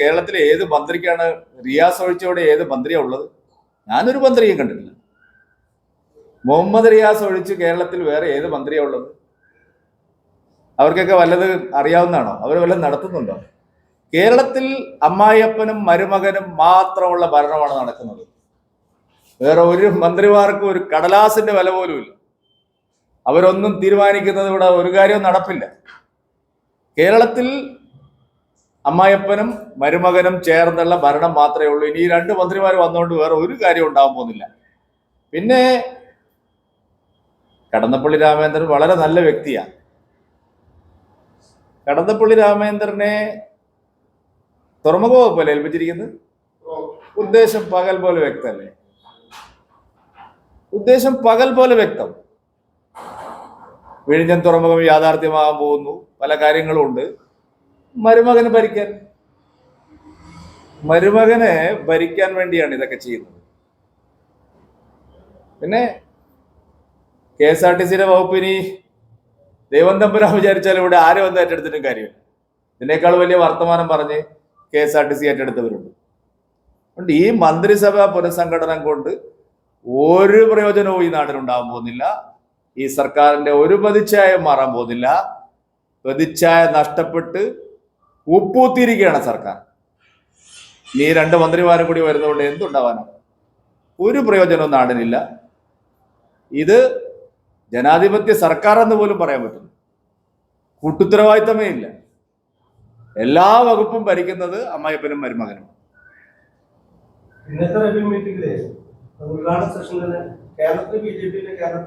കേരളത്തിലെ ഏത് മന്ത്രിക്കാണ് റിയാസ് ഒഴിച്ചോടെ ഏത് മന്ത്രിയാ ഉള്ളത്? ഞാനൊരു മന്ത്രിയും കണ്ടില്ല മുഹമ്മദ് റിയാസ് ഒഴിച്ച് കേരളത്തിൽ വേറെ ഏത് മന്ത്രിയാ ഉള്ളത്? അവർക്കൊക്കെ വല്ലത് അറിയാവുന്നതാണോ? അവർ വല്ലതും നടത്തുന്നുണ്ടോ? കേരളത്തിൽ അമ്മായിയപ്പനും മരുമകനും മാത്രമുള്ള ഭരണമാണ് നടക്കുന്നത്. വേറെ ഒരു മന്ത്രിമാർക്കും ഒരു കടലാസിന്റെ വില പോലും ഇല്ല. അവരൊന്നും തീരുമാനിക്കുന്നത് ഇവിടെ ഒരു കാര്യവും നടപ്പില്ല. കേരളത്തിൽ അമ്മായിയപ്പനും മരുമകനും ചേർന്നുള്ള ഭരണം മാത്രമേ ഉള്ളൂ. ഇനി ഈ രണ്ട് മന്ത്രിമാർ വന്നുകൊണ്ട് വേറെ ഒരു കാര്യം ഉണ്ടാവാൻ പോകുന്നില്ല. പിന്നെ കടന്നപ്പള്ളി രാമേന്ദ്രൻ വളരെ നല്ല വ്യക്തിയാണ് കടന്നപ്പള്ളി രാമേന്ദ്രനെ തുറമുഖ വകുപ്പല്ലേ ഏൽപ്പിച്ചിരിക്കുന്നത്? ഉദ്ദേശം പകൽ പോലെ വ്യക്തമല്ലേ? ഉദ്ദേശം പകൽ പോലെ വ്യക്തം. വിഴിഞ്ഞം തുറമുഖം യാഥാർത്ഥ്യമാകാൻ പോകുന്നു. പല കാര്യങ്ങളും ഉണ്ട്. മരുമകന് ഭരിക്കാൻ. മരുമകനെ ഭരിക്കാൻ വേണ്ടിയാണ് ഇതൊക്കെ ചെയ്യുന്നത്. പിന്നെ കെ എസ് ആർ ടി സിയുടെ വകുപ്പിനി ദൈവം തമ്പുരാൻ വിചാരിച്ചാൽ ഇവിടെ ആരെ വന്ന് ഏറ്റെടുത്തിട്ടും കാര്യമില്ല. ഇതിനേക്കാൾ വലിയ വർത്തമാനം പറഞ്ഞ് K S R T C ഏറ്റെടുത്തവരുണ്ട്. അതുകൊണ്ട് ഈ മന്ത്രിസഭ പുനഃസംഘടന കൊണ്ട് ഒരു പ്രയോജനവും ഈ നാടിനുണ്ടാകാൻ പോകുന്നില്ല. ഈ സർക്കാരിന്റെ ഒരു പ്രതിച്ഛായ മാറാൻ പോകുന്നില്ല. പ്രതിച്ഛായ നഷ്ടപ്പെട്ട് ഉപ്പൂത്തിയിരിക്കുകയാണ് സർക്കാർ. ഈ രണ്ട് മന്ത്രിമാരും കൂടി വരുന്നതുകൊണ്ട് എന്തുണ്ടാവാനാണ് ഒരു പ്രയോജനവും നാടിനില്ല. ഇത് ജനാധിപത്യ സർക്കാർ എന്ന് പോലും പറയാൻ പറ്റുന്നു കൂട്ടുത്തരവാദിത്തമേ ഇല്ല എല്ലാ വകുപ്പും ഭരിക്കുന്നത് അമ്മായിപ്പനും മരുമകനും. ഇന്നത്തെ മീറ്റിംഗിലെ ഉദ്ഘാടന സെഷനിൽ കേരളത്തിൽ ബി ജെ പിയിലെ കേരള